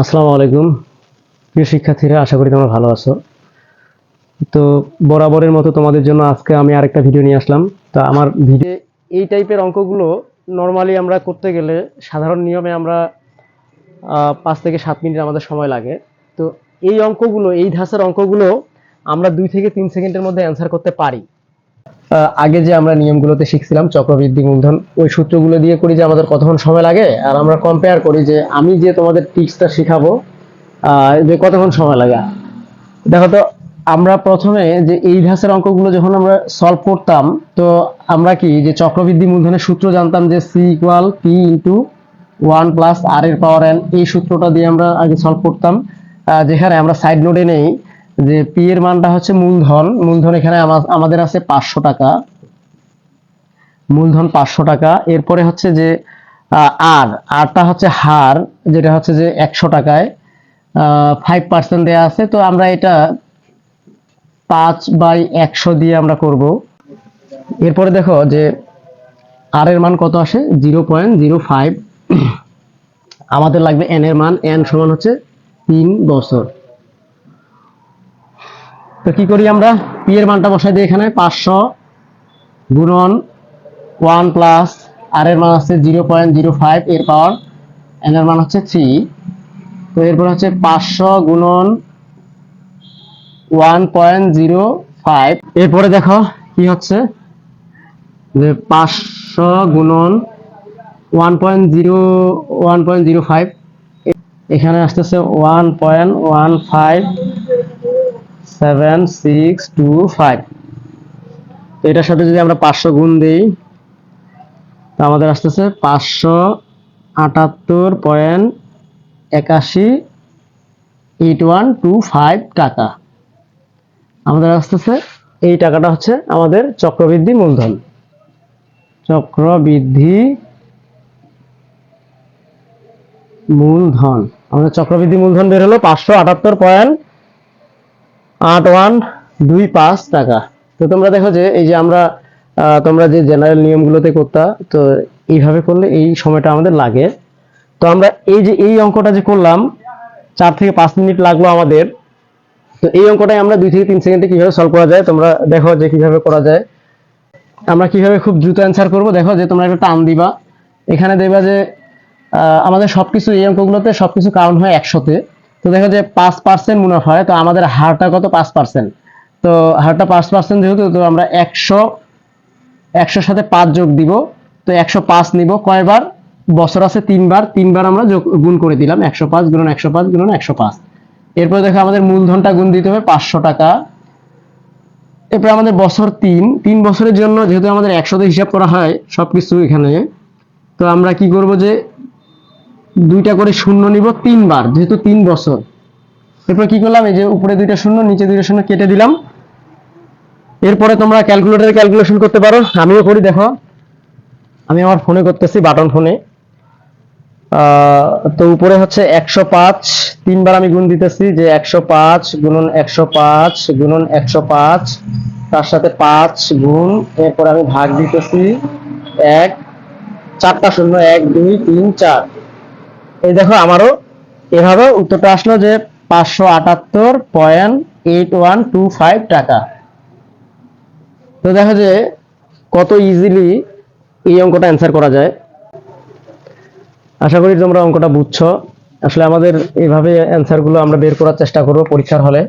আসসালামু আলাইকুম। প্রিয় শিক্ষার্থীরা, আশা করি তোমরা ভালো আছো। তো বরাবরের মতো তোমাদের জন্য আজকে আমি আরেকটা ভিডিও নিয়ে আসলাম। তা আমার ভিডিও এই টাইপের অঙ্কগুলো নর্মালি আমরা করতে গেলে সাধারণ নিয়মে আমরা পাঁচ থেকে সাত মিনিট আমাদের সময় লাগে। তো এই অঙ্কগুলো, এই ধাঁচের অঙ্কগুলো আমরা দুই থেকে তিন সেকেন্ডের মধ্যে অ্যান্সার করতে পারি। আগে যে আমরা নিয়মগুলোতে শিখছিলাম চক্রবৃদ্ধি মূলধন, ওই সূত্রগুলো দিয়ে করি যে আমাদের কতক্ষণ সময় লাগে, আর আমরা কম্পেয়ার করি যে আমি যে তোমাদের টিক্সটা শিখাবো যে কতক্ষণ সময় লাগে। দেখো তো, আমরা প্রথমে যে এই ধাঁচের অঙ্কগুলো যখন আমরা সলভ করতাম, তো আমরা কি, যে চক্রবৃদ্ধি মূলধনের সূত্র জানতাম যে C equal P into one plus R এর পাওয়ার এন এই সূত্রটা দিয়ে আমরা আগে সলভ করতাম। যেখানে আমরা সাইড নোটে নেই যে পি এর মানটা হচ্ছে মূলধন। মূলধন এখানে আমাদের আছে পাঁচশো টাকা। মূলধন পাঁচশো টাকা। এরপরে হচ্ছে যে আর আরটা হচ্ছে হার, যেটা হচ্ছে যে একশো টাকায়। ফাইভ পার্সেন্ট দেওয়া আছে। তো আমরা এটা পাঁচ বাই একশো দিয়ে আমরা করব। এরপরে দেখো যে আর এর মান কত আসে? Zero point zero five. আমাদের লাগবে এন এর মান। এন সমান হচ্ছে তিন বছর। তো কি করি আমরা? পি এর মানটা বসাই দিই এখানে, পাঁচশো গুণন ওয়ান প্লাস আর এর মান আছে জিরো পয়েন্ট জিরো ফাইভ এর পাওয়ার এন এর মান হচ্ছে থ্রি তো এরপর হচ্ছে পাঁচশো গুণন ওয়ান পয়েন্ট জিরো ফাইভ এরপরে দেখো কি হচ্ছে? যে পাঁচশো গুণন one point zero one point zero five এখানে আসতেছে one point one five seven six two five এটার সাথে যদি আমরা পাঁচশো গুণ দিই, তা আমাদের আসতেছে পাঁচশো আটাত্তর পয়েন্ট একাশি এইট ওয়ান টু ফাইভ টাকা। আমাদের আসতেছে এই টাকাটা হচ্ছে আমাদের চক্রবৃদ্ধি মূলধন। চক্রবৃদ্ধি মূলধন। আমাদের চক্রবৃদ্ধি মূলধন বের হলো পাঁচশো আটাত্তর পয়েন্ট আট, ওয়ান, দুই, পাঁচ টাকা। তো তোমরা দেখো যে এই যে আমরা তোমরা যে জেনারেল নিয়মগুলোতে করতা, তো এইভাবে করলে এই সময়টা আমাদের লাগে। তো আমরা এই যে, এই অঙ্কটা যে করলাম, চার থেকে পাঁচ মিনিট লাগল আমাদের। তো এই অঙ্কটাই আমরা দুই থেকে তিন সেকেন্ডে কীভাবে সলভ করা যায়, তোমরা দেখো যে কীভাবে করা যায়। আমরা কীভাবে খুব দ্রুত অ্যান্সার করব, দেখো যে তোমরা একটা টান দিবা। এখানে দেখবা যে আমাদের সবকিছু এই অঙ্কগুলোতে সবকিছু কাউন্ট হয় একশোতে। তো দেখো যে পাঁচ পার্সেন্ট মুনাফা হয়, তো আমাদের হারটা কত? পাঁচ পার্সেন্ট তো হারটা পাঁচ পার্সেন্ট যেহেতু, তো আমরা একশো, একশোর সাথে পাঁচ যোগ দিব, তো একশো পাঁচ নিব। কয়বার? বছর আছে তিনবার তিনবার আমরা যোগ, গুণ করে দিলাম। একশো পাঁচ গুণন একশো পাঁচ গুণন একশো পাঁচ। এরপর দেখো আমাদের মূলধনটা গুণ দিতে হবে পাঁচশো টাকা। এরপর আমাদের বছর তিন তিন বছরের জন্য যেহেতু আমাদের একশোতে হিসাব করা হয়, সবকিছু এখানে। তো আমরা কি করব যে দুইটা করে শূন্য নিব তিনবার, যেহেতু তিন বছর। এরপর কি করলাম? এই যে উপরে দুইটা শূন্য, নিচে দুইটা শূন্য কেটে দিলাম। এরপরে তোমরা ক্যালকুলেটরে ক্যালকুলেশন করতে পারো। আমিও করি, দেখো। আমি আমার ফোনে করতেছি বাটন ফোনে তো উপরে হচ্ছে একশো পাঁচ, তিনবার আমি গুণ দিতেছি যে একশো পাঁচ গুণন একশো পাঁচ গুণন একশো পাঁচ, তার সাথে পাঁচ গুণ, এরপর আমি ভাগ দিতেছি এক, চারটা শূন্য, এক, দুই, তিন, চার। এই দেখো আমারও এভাবে উত্তরটা আসলো যে পাঁচশো আটাত্তর point eight one two five টাকা। তো দেখো যে কত ইজিলি এই অঙ্কটা অ্যান্সার করা যায়। আশা করি তোমরা অঙ্কটা বুঝছ। আসলে আমাদের এইভাবে অ্যান্সারগুলো আমরা বের করার চেষ্টা করব পরীক্ষার হলে।